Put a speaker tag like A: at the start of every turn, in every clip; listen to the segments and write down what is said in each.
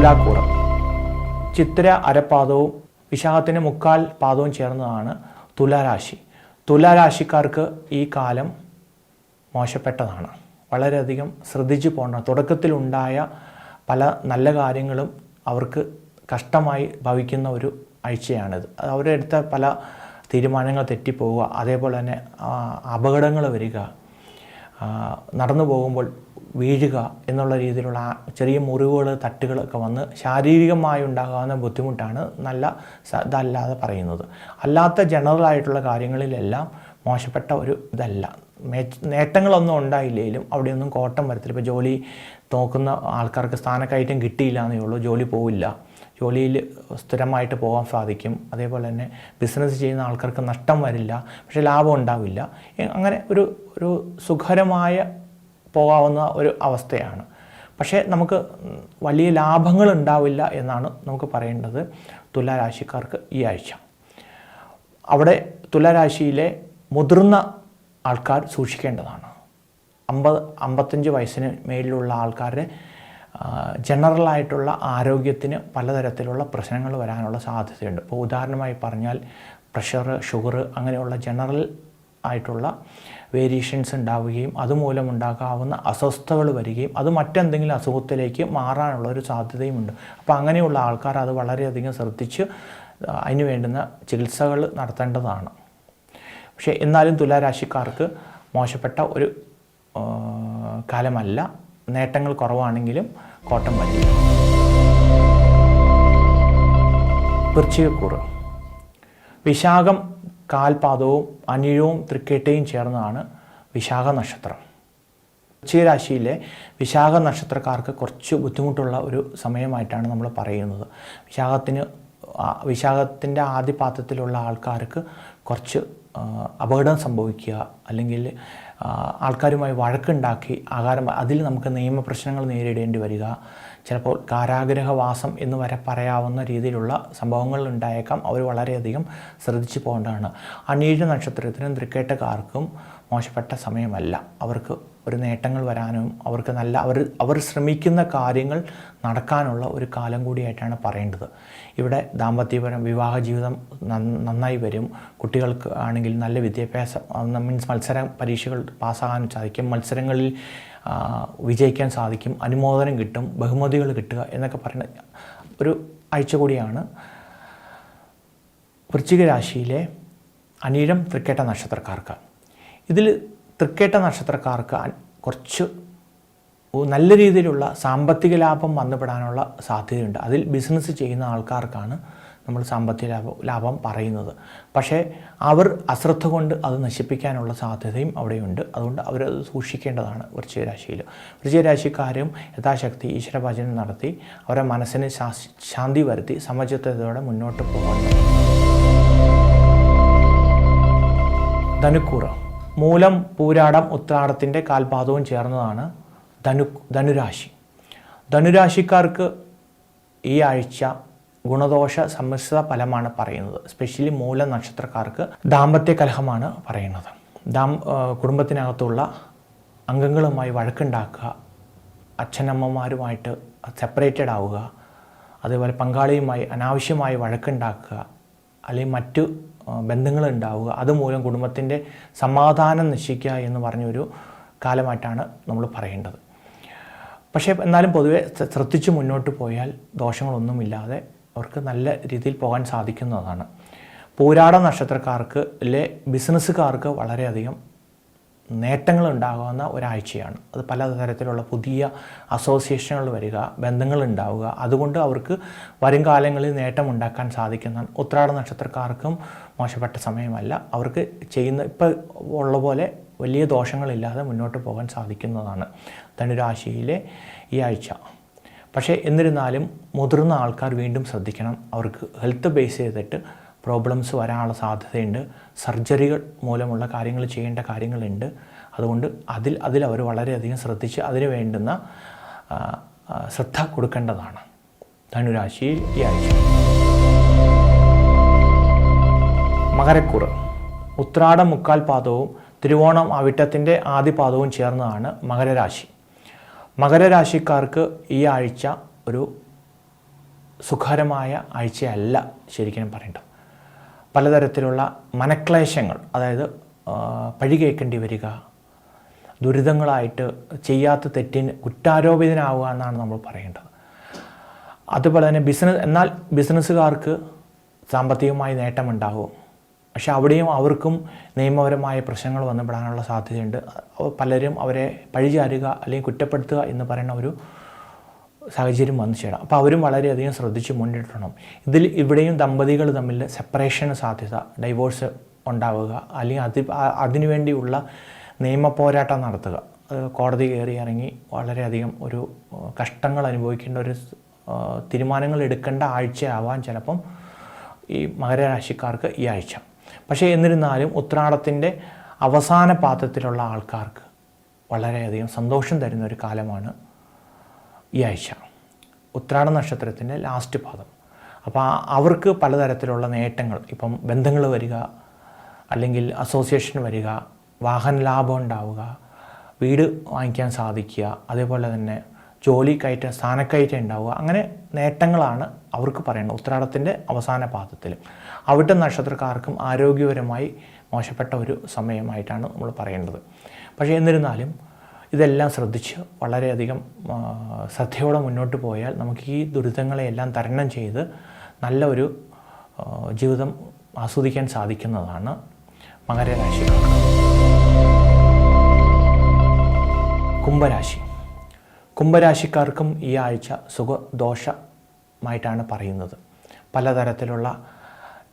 A: തുലാക്കൂറ്. ചിത്ര അരപ്പാദവും വിശാഖത്തിന് മുക്കാൽ പാദവും ചേർന്നതാണ് തുലാരാശി. തുലാരാശിക്കാർക്ക് ഈ കാലം മോശപ്പെട്ടതാണ്. വളരെയധികം ശ്രദ്ധിച്ചു പോകണം. തുടക്കത്തിലുണ്ടായ പല നല്ല കാര്യങ്ങളും അവർക്ക് കഷ്ടമായി ഭവിക്കുന്ന ഒരു ആഴ്ചയാണിത്. അവരെടുത്ത പല തീരുമാനങ്ങൾ തെറ്റിപ്പോവുക അതേപോലെ തന്നെ അപകടങ്ങൾ വരിക നടന്നു പോകുമ്പോൾ വീഴുക എന്നുള്ള രീതിയിലുള്ള ചെറിയ മുറിവുകൾ തട്ടുകളൊക്കെ വന്ന് ശാരീരികമായി ഉണ്ടാകാവുന്ന ബുദ്ധിമുട്ടാണ് നല്ല ഇതല്ലാതെ പറയുന്നത്. അല്ലാത്ത ജനറൽ ആയിട്ടുള്ള കാര്യങ്ങളിലെല്ലാം മോശപ്പെട്ട ഒരു ഇതല്ല. നേട്ടങ്ങളൊന്നും ഉണ്ടായില്ലെങ്കിലും അവിടെയൊന്നും കോട്ടം വരത്തില്ല. ഇപ്പോൾ ജോലി നോക്കുന്ന ആൾക്കാർക്ക് സ്ഥാനക്കയറ്റം കിട്ടിയില്ല എന്നേ ഉള്ളൂ. ജോലി പോവില്ല. ജോലിയിൽ സ്ഥിരമായിട്ട് പോകാൻ സാധിക്കും. അതേപോലെ തന്നെ ബിസിനസ് ചെയ്യുന്ന ആൾക്കാർക്ക് നഷ്ടം വരില്ല. പക്ഷേ ലാഭം ഉണ്ടാവില്ല. അങ്ങനെ ഒരു ഒരു സുഖകരമായ പോകാവുന്ന ഒരു അവസ്ഥയാണ്. പക്ഷേ നമുക്ക് വലിയ ലാഭങ്ങൾ ഉണ്ടാവില്ല എന്നാണ് നമുക്ക് പറയേണ്ടത് തുലാരാശിക്കാർക്ക് ഈ ആഴ്ച. അവിടെ തുലാരാശിയിലെ മുതിർന്ന ആൾക്കാർ സൂക്ഷിക്കേണ്ടതാണ്. അമ്പത് അമ്പത്തഞ്ച് വയസ്സിന് മേലിലുള്ള ആൾക്കാരുടെ ജനറലായിട്ടുള്ള ആരോഗ്യത്തിന് പലതരത്തിലുള്ള പ്രശ്നങ്ങൾ വരാനുള്ള സാധ്യതയുണ്ട്. ഇപ്പോൾ ഉദാഹരണമായി പറഞ്ഞാൽ പ്രഷർ ഷുഗർ അങ്ങനെയുള്ള ജനറൽ ആയിട്ടുള്ള വേരിയേഷൻസ് ഉണ്ടാവുകയും അതുമൂലം ഉണ്ടാകാവുന്ന അസ്വസ്ഥതകൾ വരികയും അത് മറ്റെന്തെങ്കിലും അസുഖത്തിലേക്ക് മാറാനുള്ള ഒരു സാധ്യതയുമുണ്ട്. അപ്പോൾ അങ്ങനെയുള്ള ആൾക്കാർ അത് വളരെയധികം ശ്രദ്ധിച്ച് അതിന് വേണ്ടുന്ന ചികിത്സകൾ നടത്തേണ്ടതാണ്. പക്ഷേ എന്നാലും തുലാരാശിക്കാർക്ക് മോശപ്പെട്ട ഒരു കാലമല്ല. നേട്ടങ്ങൾ കുറവാണെങ്കിലും കോട്ടം വരില്ല വൃശ്ചികക്കൂറ്. വിശാഖം കാൽപാദവും അനിഴവും തൃക്കേട്ടയും ചേർന്നതാണ് വിശാഖ നക്ഷത്രം ഉച്ചരാശിയിലെ വിശാഖ നക്ഷത്രക്കാർക്ക് കുറച്ച് ബുദ്ധിമുട്ടുള്ള ഒരു സമയമായിട്ടാണ് നമ്മൾ പറയുന്നത്. വിശാഖത്തിന് വിശാഖത്തിന്റെ ആദ്യപാത്രത്തിലുള്ള ആൾക്കാർക്ക് കുറച്ച് അപകടം സംഭവിക്കുക അല്ലെങ്കിൽ ആൾക്കാരുമായി വഴക്കുണ്ടാക്കി ആകാരം അതിൽ നമുക്ക് നിയമപ്രശ്നങ്ങൾ നേരിടേണ്ടി വരിക. ചിലപ്പോൾ കാരാഗ്രഹവാസം എന്ന് വരെ പറയാവുന്ന രീതിയിലുള്ള സംഭവങ്ങൾ ഉണ്ടായേക്കാം. അവർ വളരെയധികം ശ്രദ്ധിച്ചു പോകേണ്ടതാണ്. അനീഴ നക്ഷത്രത്തിനും തൃക്കേട്ടക്കാർക്കും മോശപ്പെട്ട സമയമല്ല. അവർക്ക് ഒരു നേട്ടങ്ങൾ വരാനും അവർക്ക് നല്ല അവർ അവർ ശ്രമിക്കുന്ന കാര്യങ്ങൾ നടക്കാനുള്ള ഒരു കാലം കൂടിയായിട്ടാണ് പറയേണ്ടത്. ഇവിടെ ദാമ്പത്യപരം വിവാഹ ജീവിതം നന്നായി വരും. കുട്ടികൾക്ക് ആണെങ്കിൽ നല്ല വിദ്യാഭ്യാസം മീൻസ് മത്സര പരീക്ഷകൾ പാസ്സാകാനും സാധിക്കും. മത്സരങ്ങളിൽ വിജയിക്കാൻ സാധിക്കും. അനുമോദനം കിട്ടും. ബഹുമതികൾ കിട്ടുക എന്നൊക്കെ പറയുന്ന ഒരു ആഴ്ച കൂടിയാണ്. വൃശ്ചിക രാശിയിലെ അനീഴം തൃക്കേട്ട നക്ഷത്രക്കാർക്ക്. ഇതിൽ തൃക്കേട്ട നക്ഷത്രക്കാർക്ക് കുറച്ച് നല്ല രീതിയിലുള്ള സാമ്പത്തിക ലാഭം വന്നുപെടാനുള്ള സാധ്യതയുണ്ട്. അതിൽ ബിസിനസ് ചെയ്യുന്ന ആൾക്കാർക്കാണ് നമ്മൾ സാമ്പത്തിക ലാഭം ലാഭം പറയുന്നത്. പക്ഷേ അവർ അശ്രദ്ധ കൊണ്ട് അത് നശിപ്പിക്കാനുള്ള സാധ്യതയും അവിടെയുണ്ട്. അതുകൊണ്ട് അവരത് സൂക്ഷിക്കേണ്ടതാണ് വൃശ്ചികരാശിയിൽ. വൃശ്ചികരാശിക്കാരും യഥാശക്തി ഈശ്വരഭജനം നടത്തി അവരുടെ മനസ്സിന് ശാന്തി വരുത്തി സമചിത്തതയോടെ മുന്നോട്ട് പോകണം. ധനുക്കൂറ്. മൂലം പൂരാടം ഉത്രാടത്തിന്റെ കാൽപാദവും ചേർന്നതാണ് ധനു ധനുരാശി. ധനുരാശിക്കാർക്ക് ഈ ആഴ്ച ഗുണദോഷ സമ്മിശ്ര ഫലമാണ് പറയുന്നത്. സ്പെഷ്യലി മൂല നക്ഷത്രക്കാർക്ക് ദാമ്പത്യ കലഹമാണ് പറയുന്നത്. ദാം കുടുംബത്തിനകത്തുള്ള അംഗങ്ങളുമായി വഴക്കുണ്ടാക്കുക അച്ഛനമ്മമാരുമായിട്ട് സെപ്പറേറ്റഡ് ആവുക അതേപോലെ പങ്കാളിയുമായി അനാവശ്യമായി വഴക്കുണ്ടാക്കുക അല്ലെങ്കിൽ മറ്റു ആ, ബന്ധങ്ങളുണ്ടാവുക. അതുമൂലം കുടുംബത്തിന്റെ സമാധാനം നശിക്കുക എന്ന് പറഞ്ഞൊരു കാലമായിട്ടാണ് നമ്മൾ പറയേണ്ടത്. പക്ഷേ എന്നാലും പൊതുവെ ശ്ര- ശ്രദ്ധിച്ച് മുന്നോട്ട് പോയാൽ ദോഷങ്ങളൊന്നുമില്ലാതെ അവർക്ക് നല്ല രീതിയിൽ പോകാൻ സാധിക്കുന്നതാണ്. പോരാട നക്ഷത്രക്കാർക്ക് അല്ലെ ബിസിനസ്സുകാർക്ക് വളരെയധികം നേട്ടങ്ങൾ ഉണ്ടാകുന്ന ഒരാഴ്ചയാണ്. അത് പലതരത്തിലുള്ള പുതിയ അസോസിയേഷനുകൾ വരിക ബന്ധങ്ങൾ ഉണ്ടാവുക അതുകൊണ്ട് അവർക്ക് വരും കാലങ്ങളിൽ നേട്ടം ഉണ്ടാക്കാൻ സാധിക്കുന്നതാണ് ഉത്രാട നക്ഷത്രക്കാർക്കും മോശപ്പെട്ട സമയമല്ല. അവർക്ക് ചെയ്യുന്ന ഇപ്പോൾ ഉള്ള പോലെ വലിയ ദോഷങ്ങളില്ലാതെ മുന്നോട്ട് പോകാൻ സാധിക്കുന്നതാണ് ധനുരാശിയിലെ ഈ ആഴ്ച. പക്ഷേ എന്നിരുന്നാലും മുതിർന്ന ആൾക്കാർ വീണ്ടും ശ്രദ്ധിക്കണം. അവർക്ക് ഹെൽത്ത് ബേസ് ചെയ്തിട്ട് പ്രോബ്ലംസ് വരാനുള്ള സാധ്യതയുണ്ട്. സർജറികൾ മൂലമുള്ള കാര്യങ്ങൾ ചെയ്യേണ്ട കാര്യങ്ങളുണ്ട്. അതുകൊണ്ട് അതിൽ അതിൽ അവർ വളരെയധികം ശ്രദ്ധിച്ച് അതിന് വേണ്ടുന്ന ശ്രദ്ധ കൊടുക്കേണ്ടതാണ്. ധനുരാശിയിൽ ഈ ആഴ്ച. മകരക്കുറ്. ഉത്രാടം മുക്കാൽ പാദവും തിരുവോണം അവിട്ടത്തിന്റെ ആദ്യ പാദവും ചേർന്നതാണ് മകരരാശി. മകരരാശിക്കാർക്ക് ഈ ആഴ്ച ഒരു സുഖകരമായ ആഴ്ചയല്ല ശരിക്കും പറയേണ്ടത്. പലതരത്തിലുള്ള മനക്ലേശങ്ങൾ അതായത് ആ, പഴി കേൾക്കേണ്ടി വരിക ദുരിതങ്ങളായിട്ട് ചെയ്യാത്ത തെറ്റിന് കുറ്റാരോപിതനാവുക എന്നാണ് നമ്മൾ പറയേണ്ടത്. അതുപോലെ തന്നെ ബിസിനസ് എന്നാൽ ബിസിനസ്സുകാർക്ക് സാമ്പത്തികമായി നേട്ടമുണ്ടാകും പക്ഷെ അവിടെയും അവർക്കും നിയമപരമായ പ്രശ്നങ്ങൾ വന്നുപെടാനുള്ള സാധ്യതയുണ്ട്. പലരും അവരെ പഴിചാരുക അല്ലെങ്കിൽ കുറ്റപ്പെടുത്തുക എന്ന് പറയുന്ന ഒരു സാഹചര്യം വന്നു ചേരാം അപ്പോൾ അവരും വളരെയധികം ശ്രദ്ധിച്ച് മുന്നിട്ടണം ഇതിൽ ഇവിടെയും ദമ്പതികൾ തമ്മിൽ സെപ്പറേഷന് സാധ്യത ഡൈവോഴ്സ് ഉണ്ടാവുക അല്ലെങ്കിൽ അതി അതിനുവേണ്ടിയുള്ള നിയമ പോരാട്ടം നടത്തുക. കോടതി കയറി ഇറങ്ങി വളരെയധികം ഒരു കഷ്ടങ്ങൾ അനുഭവിക്കേണ്ട ഒരു തീരുമാനങ്ങൾ എടുക്കേണ്ട ആഴ്ചയാവാൻ ചിലപ്പം ഈ മകരരാശിക്കാർക്ക് ഈ ആഴ്ച. പക്ഷേ എന്നിരുന്നാലും ഉത്രാടത്തിന്റെ അവസാന പാദത്തിലുള്ള ആൾക്കാർക്ക് വളരെയധികം സന്തോഷം തരുന്ന ഒരു കാലമാണ് ഈ ആഴ്ച. ഉത്രാട നക്ഷത്രത്തിന്റെ ലാസ്റ്റ് പാദം. അപ്പോൾ അവർക്ക് പലതരത്തിലുള്ള നേട്ടങ്ങൾ. ഇപ്പം ബന്ധങ്ങൾ വരിക അല്ലെങ്കിൽ അസോസിയേഷൻ വരിക വാഹന ലാഭം ഉണ്ടാവുക വീട് വാങ്ങിക്കാൻ സാധിക്കുക അതേപോലെ തന്നെ ജോലി കയറ്റം സ്ഥാനക്കയറ്റം ഉണ്ടാവുക അങ്ങനെ നേട്ടങ്ങളാണ് അവർക്ക് പറയുന്നത് ഉത്രാടത്തിന്റെ അവസാന പാദത്തിൽ. അവിടുത്തെ നക്ഷത്രക്കാർക്കും ആരോഗ്യപരമായി മോശപ്പെട്ട ഒരു സമയമായിട്ടാണ് നമ്മൾ പറയേണ്ടത്. പക്ഷേ എന്നിരുന്നാലും ഇതെല്ലാം ശ്രദ്ധിച്ച് വളരെയധികം ശ്രദ്ധയോടെ മുന്നോട്ട് പോയാൽ നമുക്ക് ഈ ദുരിതങ്ങളെയെല്ലാം തരണം ചെയ്ത് നല്ല ഒരു ജീവിതം ആസ്വദിക്കാൻ സാധിക്കുന്നതാണ് മകരരാശിക്കാർക്ക് കുംഭരാശി. കുംഭരാശിക്കാർക്കും ഈ ആഴ്ച സുഖദോഷമായിട്ടാണ് പറയുന്നത്. പലതരത്തിലുള്ള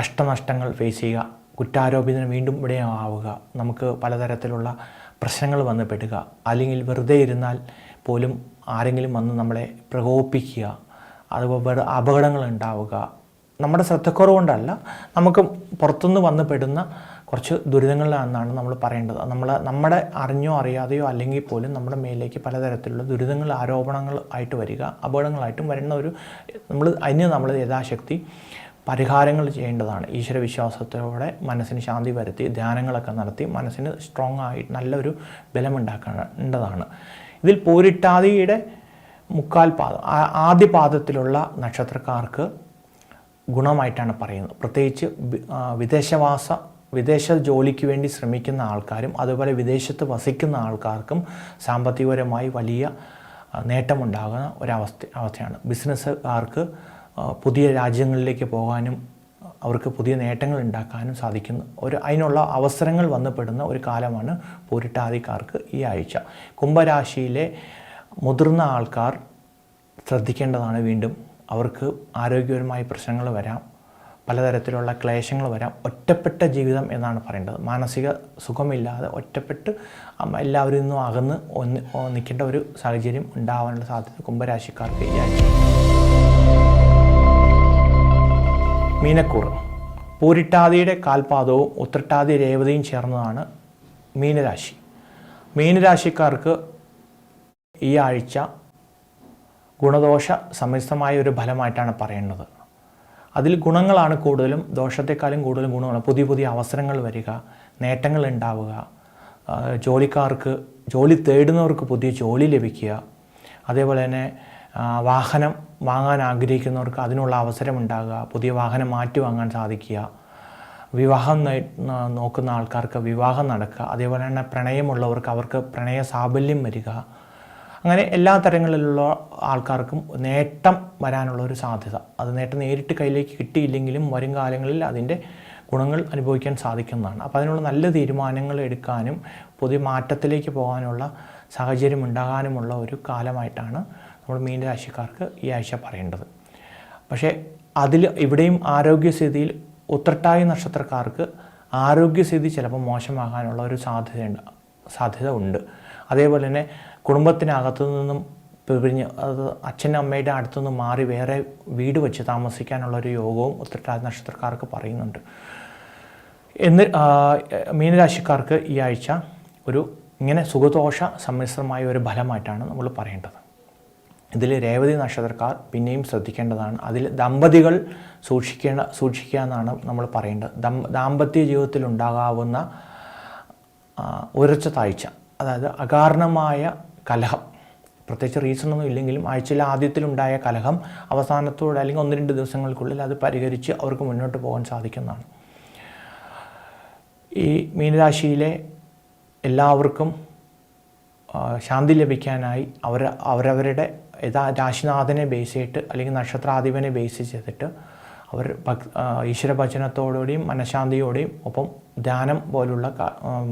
A: കഷ്ടനഷ്ടങ്ങൾ ഫേസ് ചെയ്യുക കുറ്റാരോപിതന് വീണ്ടും ഇവിടെ ആവുക നമുക്ക് പലതരത്തിലുള്ള പ്രശ്നങ്ങൾ വന്ന് പെടുക. അല്ലെങ്കിൽ വെറുതെ ഇരുന്നാൽ പോലും ആരെങ്കിലും വന്ന് നമ്മളെ പ്രകോപിപ്പിക്കുക. അതുപോലെ അപകടങ്ങൾ ഉണ്ടാവുക. നമ്മുടെ ശ്രദ്ധക്കുറവുകൊണ്ടല്ല നമുക്ക് പുറത്തുനിന്ന് വന്ന് പെടുന്ന കുറച്ച് ദുരിതങ്ങളിലാണെന്നാണ് നമ്മൾ പറയേണ്ടത്. നമ്മൾ നമ്മുടെ അറിഞ്ഞോ അറിയാതെയോ അല്ലെങ്കിൽ പോലും നമ്മുടെ മേലേക്ക് പലതരത്തിലുള്ള ദുരിതങ്ങൾ ആരോപണങ്ങൾ ആയിട്ട് വരിക അപകടങ്ങളായിട്ടും വരുന്ന ഒരു നമ്മൾ അതിന് നമ്മൾ യഥാശക്തി പരിഹാരങ്ങൾ ചെയ്യേണ്ടതാണ്. ഈശ്വര വിശ്വാസത്തോടെ മനസ്സിന് ശാന്തി വരുത്തി ധ്യാനങ്ങളൊക്കെ നടത്തി മനസ്സിന് സ്ട്രോങ് ആയി നല്ലൊരു ബലമുണ്ടാക്കേണ്ടതാണ്. ഇതിൽ പോരിട്ടാതിയുടെ മുക്കാൽ പാദം ആദ്യ പാദത്തിലുള്ള നക്ഷത്രക്കാർക്ക് ഗുണമായിട്ടാണ് പറയുന്നത്. പ്രത്യേകിച്ച് വിദേശവാസ വിദേശ ജോലിക്ക് വേണ്ടി ശ്രമിക്കുന്ന ആൾക്കാരും അതുപോലെ വിദേശത്ത് വസിക്കുന്ന ആൾക്കാർക്കും സാമ്പത്തികപരമായി വലിയ നേട്ടമുണ്ടാകുന്ന ഒരവസ്ഥ അവസ്ഥയാണ്. ബിസിനസ്സുകാർക്ക് പുതിയ രാജ്യങ്ങളിലേക്ക് പോകാനും അവർക്ക് പുതിയ നേട്ടങ്ങൾ ഉണ്ടാക്കാനും സാധിക്കുന്ന. ഒരു അതിനുള്ള അവസരങ്ങൾ വന്നപ്പെടുന്ന ഒരു കാലമാണ് പൂരിട്ടാതിക്കാർക്ക് ഈ ആഴ്ച. കുംഭരാശിയിലെ മുതിർന്ന ആൾക്കാർ ശ്രദ്ധിക്കേണ്ടതാണ് വീണ്ടും. അവർക്ക് ആരോഗ്യപരമായ പ്രശ്നങ്ങൾ വരാം. പലതരത്തിലുള്ള ക്ലേശങ്ങൾ വരാം. ഒറ്റപ്പെട്ട ജീവിതം എന്നാണ് പറയേണ്ടത്. മാനസിക സുഖമില്ലാതെ ഒറ്റപ്പെട്ട് എല്ലാവരും എല്ലാവരിൽ നിന്നും അകന്ന് ഒന്ന് നിൽക്കേണ്ട ഒരു സാഹചര്യം ഉണ്ടാവാനുള്ള സാധ്യത കുംഭരാശിക്കാർക്ക് ഈ ആഴ്ച. മീനക്കൂർ. പൂരിട്ടാതിയുടെ കാൽപാദവും ഉത്രട്ടാതി രേവതയും ചേർന്നതാണ് മീനരാശി. മീനരാശിക്കാർക്ക് ഈ ആഴ്ച ഗുണദോഷ സമ്മിശ്രമായ ഒരു ഫലമായിട്ടാണ് പറയുന്നത് അതിൽ ഗുണങ്ങളാണ് കൂടുതലും ദോഷത്തെക്കാളും കൂടുതലും ഗുണങ്ങൾ പുതിയ പുതിയ അവസരങ്ങൾ വരിക നേട്ടങ്ങൾ ഉണ്ടാവുക ജോലിക്കാർക്ക് ജോലി തേടുന്നവർക്ക് പുതിയ ജോലി ലഭിക്കുക. അതേപോലെ തന്നെ വാഹനം വാങ്ങാൻ ആഗ്രഹിക്കുന്നവർക്ക് അതിനുള്ള അവസരം ഉണ്ടാകുക പുതിയ വാഹനം മാറ്റി വാങ്ങാൻ സാധിക്കുക വിവാഹം നോക്കുന്ന ആൾക്കാർക്ക് വിവാഹം നടക്കുക അതേപോലെ തന്നെ പ്രണയമുള്ളവർക്ക് അവർക്ക് പ്രണയ സാഫല്യം വരിക അങ്ങനെ എല്ലാ തരങ്ങളിലുള്ള ആൾക്കാർക്കും നേട്ടം വരാനുള്ള ഒരു സാധ്യത. അത് നേട്ടം നേരിട്ട് കയ്യിലേക്ക് കിട്ടിയില്ലെങ്കിലും വരും കാലങ്ങളിൽ അതിന്റെ ഗുണങ്ങൾ അനുഭവിക്കാൻ സാധിക്കുന്നതാണ്. അപ്പോൾ അതിനുള്ള നല്ല തീരുമാനങ്ങൾ എടുക്കാനും പുതിയ മാറ്റത്തിലേക്ക് പോകാനുള്ള സാഹചര്യം ഉണ്ടാകാനുമുള്ള ഒരു കാലമായിട്ടാണ് നമ്മൾ മീനരാശിക്കാർക്ക് ഈ ആഴ്ച പറയേണ്ടത്. പക്ഷേ അതിൽ ഇവിടെയും ആരോഗ്യസ്ഥിതിയിൽ ഉത്രട്ടായി നക്ഷത്രക്കാർക്ക് ആരോഗ്യസ്ഥിതി ചിലപ്പോൾ മോശമാകാനുള്ള ഒരു സാധ്യതയുണ്ട് സാധ്യത ഉണ്ട്. അതേപോലെ തന്നെ കുടുംബത്തിനകത്തു നിന്നും പിരിഞ്ഞ് അത് അച്ഛനും അമ്മയുടെ അടുത്തുനിന്ന് മാറി വേറെ വീട് വെച്ച് താമസിക്കാനുള്ള ഒരു യോഗവും ഉത്രട്ടാതി നക്ഷത്രക്കാർക്ക് പറയുന്നുണ്ട്. എന്ന് മീനരാശിക്കാർക്ക് ഈ ആഴ്ച ഒരു ഇങ്ങനെ സുഖദോഷ സമ്മിശ്രമായ ഒരു ഫലമായിട്ടാണ് നമ്മൾ പറയേണ്ടത്. ഇതിൽ രേവതി നക്ഷത്രക്കാർ പിന്നെയും ശ്രദ്ധിക്കേണ്ടതാണ്. അതിൽ ദമ്പതികൾ സൂക്ഷിക്കേണ്ട സൂക്ഷിക്കുക എന്നാണ് നമ്മൾ പറയേണ്ടത്. ദം ദാമ്പത്യ ജീവിതത്തിൽ ഉണ്ടാകാവുന്ന ഉരച്ച താഴ്ച അതായത് അകാരണമായ കലഹം. പ്രത്യേകിച്ച് റീസണൊന്നും ഇല്ലെങ്കിലും ആഴ്ചയിൽ ആദ്യത്തിലുണ്ടായ കലഹം അവസാനത്തോടെ അല്ലെങ്കിൽ ഒന്ന് രണ്ട് ദിവസങ്ങൾക്കുള്ളിൽ അത് പരിഹരിച്ച് അവർക്ക് മുന്നോട്ട് പോകാൻ സാധിക്കുന്നതാണ്. ഈ മീനരാശിയിലെ എല്ലാവർക്കും ശാന്തി ലഭിക്കാനായി അവർ അവരവരുടെ യഥാ രാശിനാഥനെ ബേസ് ചെയ്തിട്ട് അല്ലെങ്കിൽ നക്ഷത്രാധിപനെ ബേസ് ചെയ്തിട്ട് അവർ ഭക് ഈശ്വരഭജനത്തോടുകൂടിയും മനഃശാന്തിയോടെയും ഒപ്പം ധ്യാനം പോലുള്ള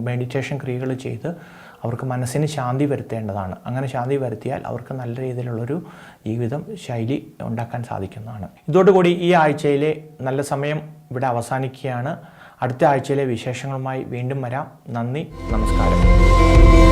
A: മെഡിറ്റേഷൻ ക്രിയകൾ ചെയ്ത് അവർക്ക് മനസ്സിന് ശാന്തി വരുത്തേണ്ടതാണ്. അങ്ങനെ ശാന്തി വരുത്തിയാൽ അവർക്ക് നല്ല രീതിയിലുള്ളൊരു ജീവിതം ശൈലി ഉണ്ടാക്കാൻ സാധിക്കുന്നതാണ്. ഇതോടുകൂടി ഈ ആഴ്ചയിലെ നല്ല സമയം ഇവിടെ അവസാനിക്കുകയാണ്. അടുത്ത ആഴ്ചയിലെ വിശേഷങ്ങളുമായി വീണ്ടും വരാം. നന്ദി നമസ്കാരം.